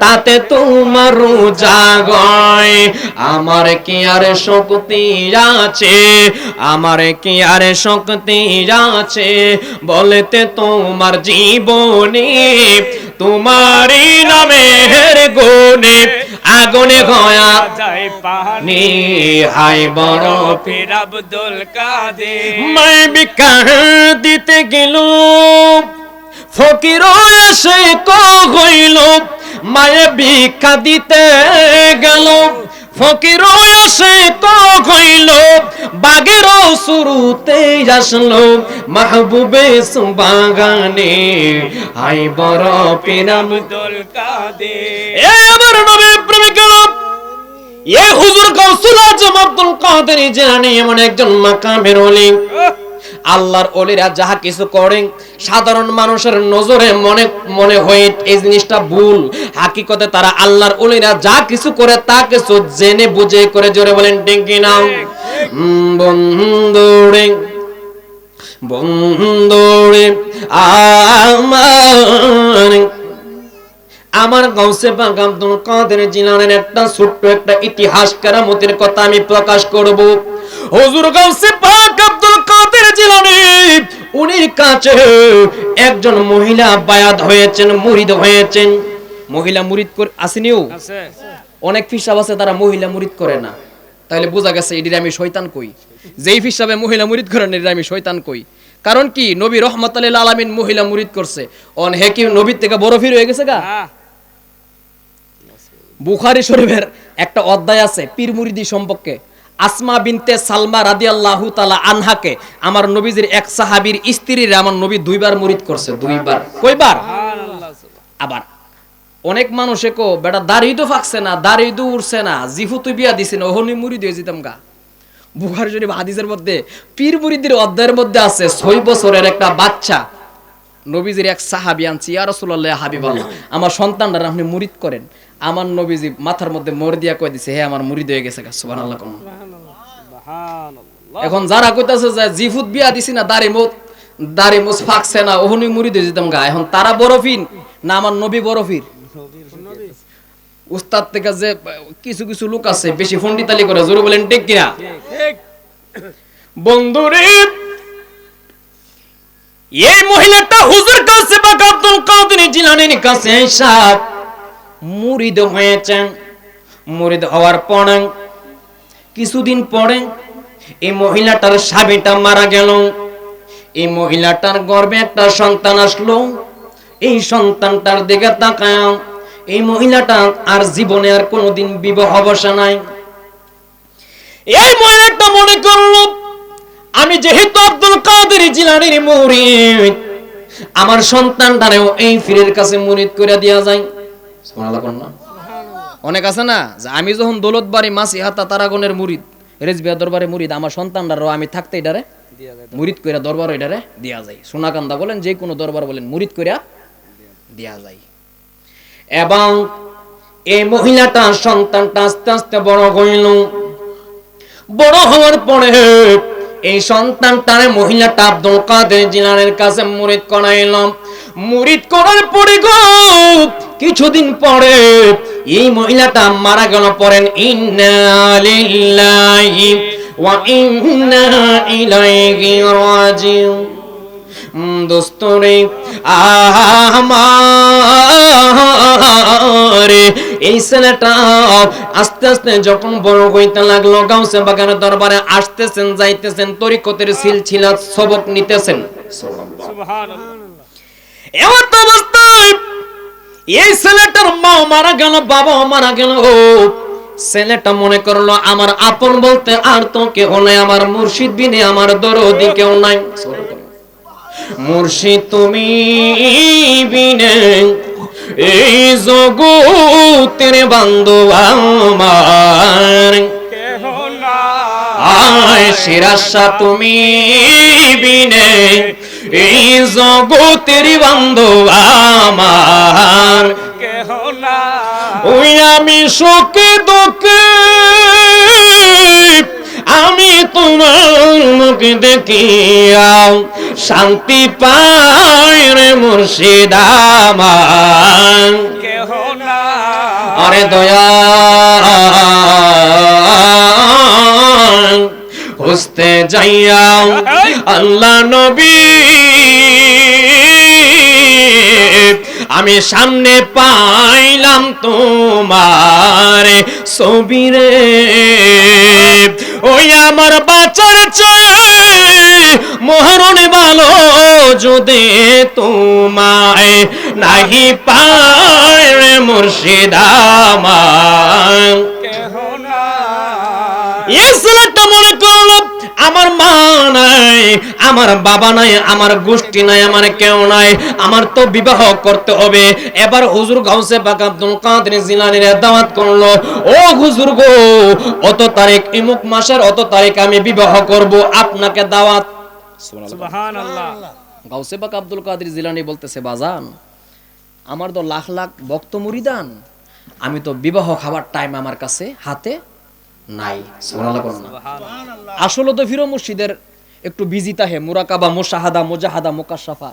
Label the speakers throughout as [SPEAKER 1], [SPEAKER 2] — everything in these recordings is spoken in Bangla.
[SPEAKER 1] তাতে তোমার জাগয় আমার কি আর শক্তি আছে? আমার কি আর শক্তি আছে? বলতে তোমার জীবনে তোমারই নামের গুণে আগুনে গয়া
[SPEAKER 2] যায় পানি
[SPEAKER 1] হাই বড়
[SPEAKER 2] ফির আব্দুল কাদের।
[SPEAKER 1] মাই বিকার দিতে গেল ফকির এসে কইল মায়ে ভিক্ষা দিতে গেল। ফকির এসে কইল বাগের শুরুতে আসলো। মাহবুবে বাগানে হাই বড় পিরাম
[SPEAKER 2] আব্দুল কাদের
[SPEAKER 1] এ আমার নবী প্রেমিকা এ হুজুর গৌসুল আজম আব্দুল কাদের জিলানী এমন একজন মাকামের ওলি। আল্লাহর ওলিরা যাহা কিছু করেন, সাধারণ মানুষের নজরে মনে মনে হয় এই জিনিসটা ভুল। হাকিকতে তারা আল্লাহর ওলিরা যা কিছু করে তা কিছু জেনে বুঝে করে জোরে বলেন টিঙ্কি নাও। বন্ধুরে বন্ধুরে আমার আমার গাউসে পাক আব্দুল কাদের জিলানের একটা ছোট্ট একটা ইতিহাস কেরামতের কথা আমি প্রকাশ করব। হুজুর গাউসে পাক আব্দুল কাদের জিলানি উনির কাছে একজন মহিলা বায়াত হয়েছেন মুরিদ হয়েছেন। মহিলা মুরিদ করে আসেনিও অনেক ফিসাব আছে তারা মহিলা মুরিদ করে না। তাহলে বোঝা গেছে এটির আমি শয়তান কই। যেই ফিসাবে মহিলা মুরিদ করেন এটির আমি শয়তান কই। কারণ কি? নবী রহমত আলামিন মহিলা মুরিদ করছে। অন হে কি নবীর থেকে বড় ফির হয়ে গেছে গা? বুখারি শরীফের একটা অধ্যায় আছে পীর মুরিদি সম্পর্কে। আসমা বিনতে সালমা রাদিয়াল্লাহু তাআলা আনহাকে আমার নবীজির এক সাহাবির স্ত্রীর আমার নবী দুইবার মুরিদ করছে দুইবার।
[SPEAKER 2] সুবহানাল্লাহ
[SPEAKER 1] আবার অনেক মানুষে কো বেটা দাড়ি তো ফাকছে না দাড়ি তো উঠছে না জিহু তুই বিয়া দিছি না ওহনি মুড়ি দিয়ে যেতাম গা। বুখারি শরীফ হাদিসের মধ্যে পীর মুরিদের অধ্যায়ের মধ্যে আছে ছয় বছরের একটা বাচ্চা। নবীজির এক সাহাবি আনছি ইয়া রাসূলুল্লাহ হাবিবাল্লাহ আমার সন্তানরা আপনি মুরিদ করেন। আমার নবীজি মাথার মধ্যে মোর দিয়া কই দিছে হে আমার মুরিদ হয়ে গেছে গা। সুবহানাল্লাহ কোন
[SPEAKER 2] সুবহানাল্লাহ।
[SPEAKER 1] এখন যারা কইতাছে যে জিফুত বিয়া দিছি না দাড়ি মুত দাড়ি মুস ফাকছে না ওহনি মুরিদ হয়ে যেতাম গা। এখন তারা বরফিন না আমার নবী বরফির উস্তাদ থেকে যে কিছু কিছু লোক আছে বেশি ফন্ডিতালি করে জোরে বলেন ঠিক কিনা? বন্ধুরে এই মহিলাটা হুজুর কাছে বা আব্দুল কাদের জিলানির কাছে মুরিদ হয়েছেন। মুরিদ হওয়ার পরে কিছুদিন পরে এই মহিলাটার স্বামীটা মারা গেল। এই মহিলাটার গর্বে একটা সন্তান আসলো। এই সন্তানটার দিকে তাকায়। এই মহিলাটা আর জীবনে আর কোনোদিন বিবাহ বসা নাই। এই মহিলাটা মনে করল আমি যেহেতু আব্দুল কাদের জিলানির মুরিদ আমার সন্তানটারেও এই ফিরের কাছে মুরিদ করে দেওয়া যায় সুবহানাল্লাহ কোন না? অনেক আছে না যে আমি যখন দৌলত বাড়ি মাসি হাতা তারাগণের মুরিদ রেজবিয়া দরবারে মুরিদ আমার সন্তানটারও আমি থাকতে এটারে
[SPEAKER 2] দিয়া যায়
[SPEAKER 1] মুরিদ কইরা দরবার এটারে দেয়া যায় সোনাকান্দা বলেন যে কোনো দরবার বলেন মুরিদ কইরা দেয়া যায়। এবং এই মহিলাটা সন্তানটা আস্তে আস্তে বড় হইল। বড় হওয়ার পরে এই সন্তানটারে মহিলাটা আব্দুল কাদের জিলানের কাছে মুরিদ করাইলাম মুরিদ করার পরে গো, কিছুদিন পরে এই মহিলাটা মারা গেল পরেন, ইন্না ওয়া ইন্না ইলাইহি রাজিউন। দোস্তরে আমার এই ছেলেটা আস্তে আস্তে যখন বড় হইতে লাগল গাউসে বাগানের দরবারে আসতেছেন যাইতেছেন তরিকতের সিলছিলা সবক নিতেছেন। এমন অবস্থায় এই ছেলেটার মা মারা গেল বাবা মারা গেল ছেলেটা মনে করল আমার আপন বলতে আর তো কেউ নাই আমার মুর্শিদ বিনে আমার দরদি কেউ নাই। মুর্শিদ তুমি বিনে এই জগতের বান্ধব আমার। আয় শিরাশা তুমি বিনে এই জগতের বান্ধব আমার।
[SPEAKER 2] না
[SPEAKER 1] ওই আমি সুখে দুঃখে তোমার মুখ দেখিয়া শান্তি পাই রে মুর্শিদামান আরে দয়া হুসতে যাইয়া আল্লাহ নবী। আমি সামনে পাইলাম তোমার ছবিরে ওই আমার বাচ্চার চেয়ে মহারণ ভালো যদি তোমায় নাহি পায় মুর্শিদামা ছেলেটা মনে করল আমার মা নাই আমার বাবা নাই আমার গোষ্ঠী নাই আমার কেউ নাই। আমার তো বিবাহ করতে হবে। এবার হুজুর গাউসে পাক আব্দুল কাদের জিলানির দাওয়াত করল। ও হুজুর গো অত তারিখ ইমুক মাসের অত তারিখ আমি বিবাহ করব। আপনাকে দাওয়াত।
[SPEAKER 2] সুবহান আল্লাহ
[SPEAKER 1] গাউসে পাক আব্দুল কাদের জিলানি বলতেছে বাজান আমার তো লাখ লাখ ভক্ত মুরিদান। আমি তো বিবাহ খাবার টাইম আমার কাছে হাতে নাই সুবহানাল্লাহ বলুন না। আসলে তো ফিরো মুর্শিদের একটু বিজি তাহে মুরাকাবা মুশাহাদা মুজাহাদা মুকাশাফা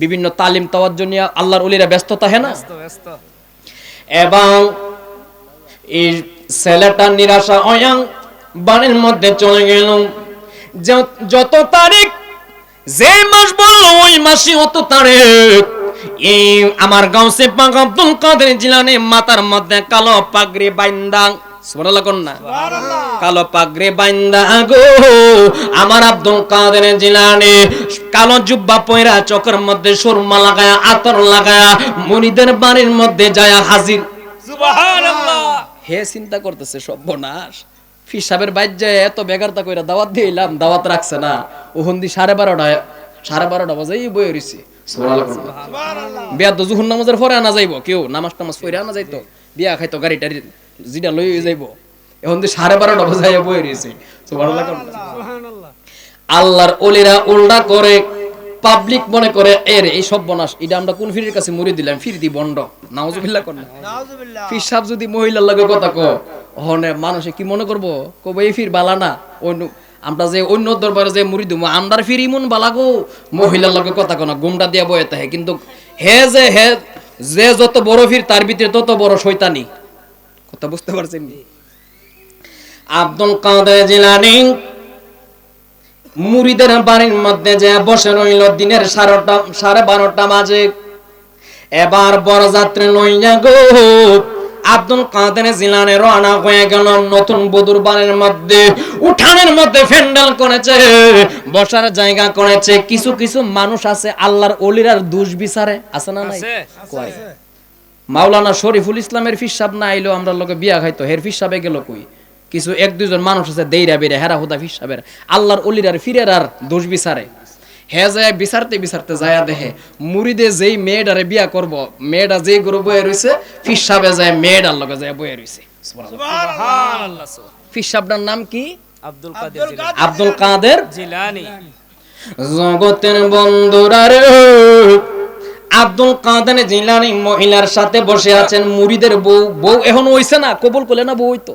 [SPEAKER 1] বিভিন্ন তালিম তাওয়াজ্জু নিয়ে আল্লাহর ওলিরা ব্যস্ত তাহে না? এবং এই ছেলেটা নিরাশা অয়াং বাড়ির মধ্যে চলে গেল। যত তারিখ যে মাস বলল ওই মাসি অত তারিখ। এই আমার গাঁওসে পাক আব্দুল কাদের জিলানি মাথার মধ্যে কালো পাগড়ি বাইন্দা। সুবহানাল্লাহ কোন না? কালো পাগড়ি বাইন্দা গো আমার আব্দুল কাদের জিলানি কালো জুব্বা পয়রা চোখের মধ্যে সুরমা লাগায়া আতর লাগায়া মুনিদের বাড়ির মধ্যে যায় হাজির। হে চিন্তা করতেছে সর্বনাশ। বাইর যায় এত বেগারতা কইরা দাওয়াত দিলাম দাওয়াত রাখছে না। ওহন্দি সাড়ে বারোটায় সাড়ে বারোটা বাজে বই রইছে। বিয়া তো জুহুর নামাজের পরে আনা যাইব কেউ নামাজ টামাজ পরে আনা যাইতো। বিয়া খাইতো গাড়ি টাড়ি। যেটা লই যাইব। এখন তো সাড়ে বারোটা বাজাইয়া বই রয়েছে। আল্লাহর ওলিরা উল্টা করে পাবলিক মনে করে এর এই সব বনাস এটা আমরা কোন ফিরের কাছে মুড়ি দিলাম? ফির দি বন্ড। নাউজুবিল্লাহ কর না। ফির সাহেব যদি মহিলার লাগে কথা কো হনে মানুষে কি মনে করব? কবে এই ফির বালা না। অন্য আমরা যে অন্য দরবারে যে মুড়ি দিব আমরার ফির ইমন বালা গো। মহিলার লাগে কথা কোনা গুমটা দিয়া বয়ে তাহে কিন্তু হে যে হে যে যত বড় ফির তার ভিতরে তত বড় শয়তানি। কথা বুঝতে পারছেন? আব্দুল কাদের জিলানি মুড়িদের বাড়ির মধ্যে যে বসে রইল দিনের সাড়েটা সাড়ে বারোটা বাজে। এবার বরযাত্রী লইয়া গো আব্দুল কাদের জিলানে রওনা হয়ে গেল নতুন বধুর বাড়ির মধ্যে। উঠানের মধ্যে ফ্যান্ডেল করেছে বসার জায়গা করেছে। কিছু কিছু মানুষ আছে আল্লাহর অলিরার দুষ বিচারে। আছে না নাই? মাওলানা শরীফুল ইসলামের ফিসাব না আইলো আমরা লোকে বিয়া খাইতো। হের ফিসাবে গেল কই? কিছু এক দুজন মানুষ আছে দেইরা বেরে হেরা হুদা ফিসাবের। আল্লাহর অলিরার ফিরের আর দোষ বিচারে। হে যায় বিচারতে বিচারতে যায়া দেখে মুড়িদে যেই মেয়েটারে বিয়া করব মেয়েটা যেই গরু বয়ে রইছে ফিসাবে যায় মেয়েটার লগে যায় বয়ে রইছে। ফিসাবটার নাম কি?
[SPEAKER 2] আব্দুল কাদের
[SPEAKER 1] আব্দুল কাদের?
[SPEAKER 2] জিলানী।
[SPEAKER 1] জগতের বন্ধুরা রে আব্দুল কাদের জিলানি মহিলার সাথে বসে আছেন মুড়িদের বউ। বউ এখন হইছে না? কবুল করলে না বউ হইতো?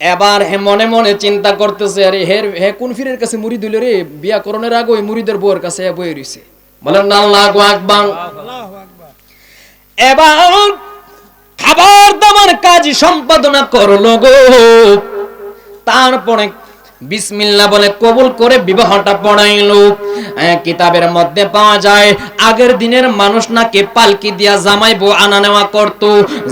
[SPEAKER 1] এবার হে মনে মনে চিন্তা করতেছে আরে হে হে কোন ফিরের কাছে মুড়ি দিল রে? বিয়া করণের আগে ওই মুড়িদের বউয়ের কাছে বয়ে রইছে। বলেন না আল্লাহু আকবার। এবার খাবার দাবার কাজ সম্পাদনা করল গো। তারপরে বিসমিল্লাহ বলে কবুল করে বিবাহটা পড়াইলো। কিতাবের মধ্যে পাওয়া যায়, আগের দিনের মানুষ নাকি পালকি দিয়া জামাই বউ আনা নেওয়া করত।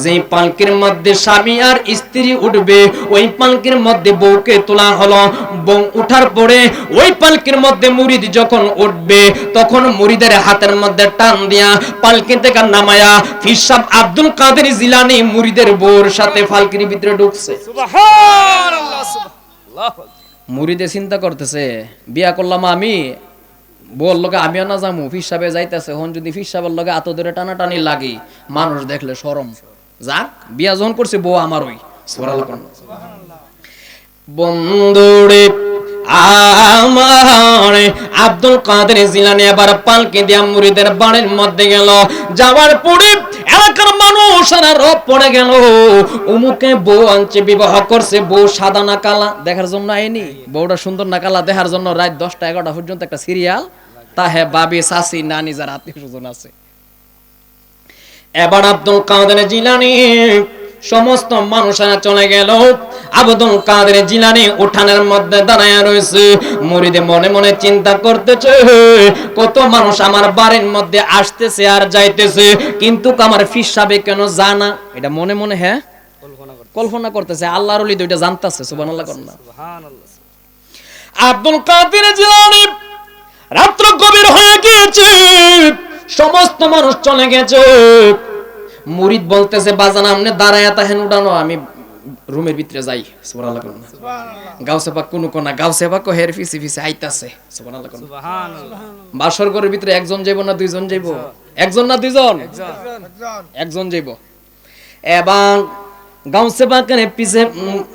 [SPEAKER 1] যেই পালকির মধ্যে স্বামী আর স্ত্রী উঠবে, ওই পালকির মধ্যে বউকে তোলা হলো। বউ উঠার পরে ওই পালকির মধ্যে মুরিদ যখন উঠবে, তখন মুরিদের হাতের মধ্যে টান দিয়া পালকি থেকে নামায়া ফিসাব আব্দুল কাদের জিলানি মুরিদের বউর সাথে পালকির ভিতরে ঢুকছে।
[SPEAKER 2] সুবহানাল্লাহ।
[SPEAKER 1] মুরিদে চিন্তা করতেছে, বিয়া করলাম আমি? বল লগে, আমিও না যামু সাহেবে যাইতেছে, হন যদি ফিসাবের লগে এত দূরে টানাটানি লাগি, মানুষ দেখলে সরম যাক, বিয়া যখন করছে, বউ আমার ওই বন্ধুরে আমার আব্দুল কাদের জিলানি এবার পালকে দিয়া মুরিদের বাড়ির মধ্যে গেল। যাওয়ার পরে এলাকার মানুষ সারা রব পড়ে গেল। উমুকে বউ আনছে, বিবাহ করছে, বউ সাদা না কালা। দেখার জন্য আইনি। বউটা সুন্দর না কালা, দেখার জন্য রাত দশটা এগারোটা পর্যন্ত একটা সিরিয়াল। তা হ্যাঁ বাবি, সাসি, নানি যারা আত্মীয় স্বজন আছে। এবার আব্দুল কাদের জিলানি সমস্ত মানুষেরা চলে গেল। আব্দুল কাদের জিলানি উঠানের মধ্যে দাঁড়ায় রয়েছে। মুরিদে মনে মনে চিন্তা করতেছে কত মানুষ আমার বাড়ির মধ্যে আসতেছে আর যাইতেছে। কিন্তু আমার ফিস সাবে কেন জানা? এটা মনে মনে হ্যাঁ?
[SPEAKER 2] কল্পনা
[SPEAKER 1] করতেছে, আল্লাহর ওলি দুইটা জানতাছে, সুবহানাল্লাহ করেন না। আব্দুল কাদের জিলানি রাত্র গভীর হয়ে গিয়েছে। সমস্ত মানুষ চলে গেছে। মুরিদ বলতেছে বাজান আমনে দাঁড়ায় তাহেন উড়ানো আমি রুমের ভিতরে যাই। সুবহানাল্লাহ করুন গাউসে পাক কোন কোনা গাউসে পাক হের ফিসি ফিসি আইতাছে সুবহানাল্লাহ
[SPEAKER 2] সুবহানাল্লাহ।
[SPEAKER 1] বাসর ঘরের ভিতরে একজন যাইব না দুইজন যাইব? একজন। না দুইজন? একজন যাইব। এবং গাউসে বাকের পিছে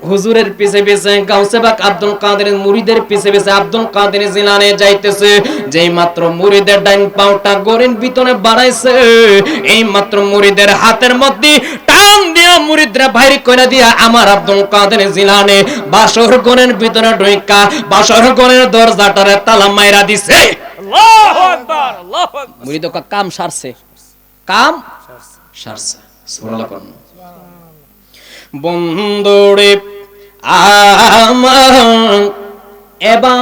[SPEAKER 1] হুজুরের পিছে পিছে গাউসে বাক আব্দুল কাদের মুরিদের পিছে পিছে আব্দুল কাদের জিলানে যাইতেছে। যেই মাত্র মুরিদের ডাইন পাউটা গরেন ভিতরে বাড়াইছে এই মাত্র মুরিদের হাতের মধ্যে টান দিয়া মুরিদরা বাইরে করে দিয়া আমার আব্দুল কাদের জিলানে বাসর গরের ভিতরে ঢুইকা বাসর গরের দরজাটারে তালা মাইরা দিছে।
[SPEAKER 2] আল্লাহু আকবার আল্লাহু আকবার।
[SPEAKER 1] মুরিদ কাম সারছে। কাম সারছে। সুবহানাল্লাহ বন্ধুরে আমার। এবং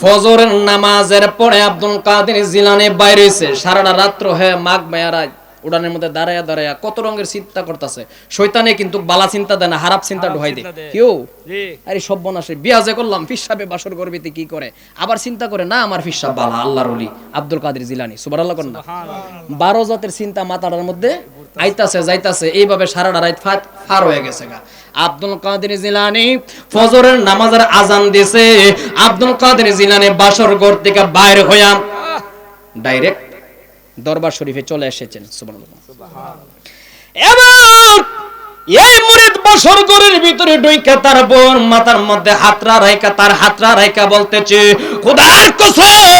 [SPEAKER 1] ফজরের নামাজের পরে আব্দুল কাদের জিলানে বাইরেছে সারাটা রাত্র হয়ে মাঘ মেয়ারাজ উড়ানের মধ্যে দাঁড়ায়া দাঁড়ায়া কত রঙের চিন্তা করতেছে। শৈতানে কিন্তু বালা চিন্তা দেয় না হারাপ চিন্তা ঢুকাই দেয়। কেউ?
[SPEAKER 2] জি।
[SPEAKER 1] আরে সব বনাসে বিয়া যে করলাম ফিসাবে বাসর করবিতে কি করে? আবার চিন্তা করে না আমার ফিসাব বালা আল্লাহর ওলি আব্দুল কাদের জিলানি সুবহানাল্লাহ
[SPEAKER 2] সুবহানাল্লাহ।
[SPEAKER 1] বারো জাতের চিন্তা মাথাটার মধ্যে আইতাছে যাইতাছে এইভাবে সারাটা রাত ফাত ফার হয়ে গেছে গা। আব্দুল কাদের জিলানি ফজরের নামাজের আজান দিছে। আব্দুল কাদের জিলানি বাসর ঘর থেকে বাইর হইয়া ডাইরেক্ট দরবার শরীফে চলে এসেছেন এবার এই মুরিদ বছর গরের ভিতরে ডুইকা তার বোন, মাথার মধ্যে হাতরা রাইকা তার হাতরা রাইকা বলতেছে, খোদার কসম